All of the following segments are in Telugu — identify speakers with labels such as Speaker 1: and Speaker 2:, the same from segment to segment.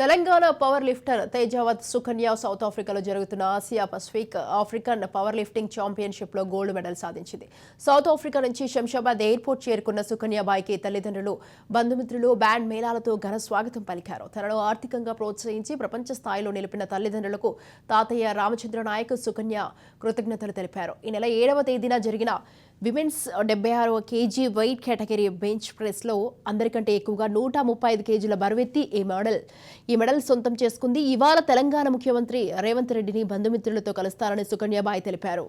Speaker 1: Telangana power lifter Tejavath Sukanya South ఆఫ్రికాలో జరుగుతున్న Asia Pacific African power lifting ఛాంపియన్షిప్లో gold medal సాధించింది. సౌత్ ఆఫ్రికా నుంచి శంషాబాద్ ఎయిర్పోర్ట్ చేరుకున్న సుకన్య బాయ్కి తల్లిదండ్రులు బంధుమిత్రులు బ్యాండ్ మేళాలతో ఘన స్వాగతం పలికారు. తనను ఆర్థికంగా ప్రోత్సహించి ప్రపంచ స్థాయిలో నిలిపిన తల్లిదండ్రులకు తాతయ్య రామచంద్ర నాయక్ సుకన్య కృతజ్ఞతలు తెలిపారు. ఈ నెల ఏడవ తేదీన జరిగిన విమెన్స్ డెబ్బై ఆరవ కేజీ వెయిట్ కేటగిరీ బెంచ్ ప్రెస్లో అందరికంటే ఎక్కువగా నూట ముప్పై ఐదు కేజీల బరువెత్తి ఈ మెడల్. ఈ మెడల్ సొంతం చేసుకుంది ఇవాళ తెలంగాణ ముఖ్యమంత్రి రేవంత్ రెడ్డిని బంధుమిత్రులతో కలుస్తారని సుకన్యాబాయి తెలిపారు.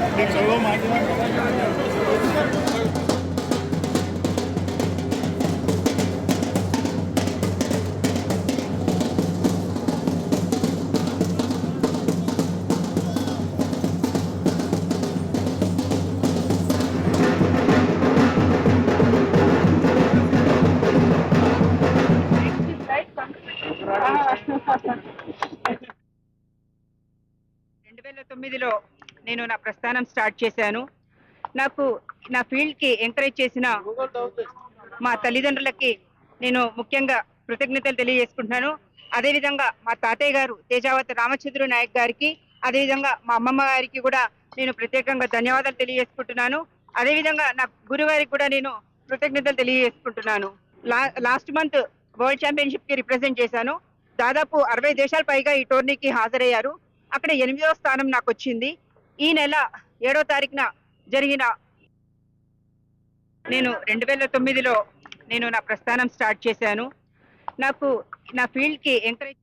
Speaker 2: सर्व
Speaker 3: రెండు వేల తొమ్మిదిలో నేను నా ప్రస్థానం స్టార్ట్ చేశాను. నాకు నా ఫీల్డ్కి ఎంకరేజ్ చేసిన మా తల్లిదండ్రులకి నేను ముఖ్యంగా కృతజ్ఞతలు తెలియజేసుకుంటున్నాను. అదేవిధంగా మా తాతయ్య గారు తేజావతి రామచంద్ర నాయక్ గారికి అదేవిధంగా మా అమ్మమ్మ గారికి కూడా నేను ప్రత్యేకంగా ధన్యవాదాలు తెలియజేసుకుంటున్నాను. అదేవిధంగా నా గురుగారికి కూడా నేను కృతజ్ఞతలు తెలియజేసుకుంటున్నాను. లా లాస్ట్ మంత్ వరల్డ్ ఛాంపియన్షిప్కి రిప్రజెంట్ చేశాను. దాదాపు అరవై దేశాల పైగా ఈ టోర్నీకి హాజరయ్యారు. అక్కడ ఎనిమిదవ స్థానం నాకు వచ్చింది ఈ నెల ఏడో తారీఖున జరిగిన నేను రెండు వేల తొమ్మిదిలో నేను నా ప్రస్థానం స్టార్ట్ చేశాను. నాకు నా ఫీల్డ్కి ఎంకరేజ్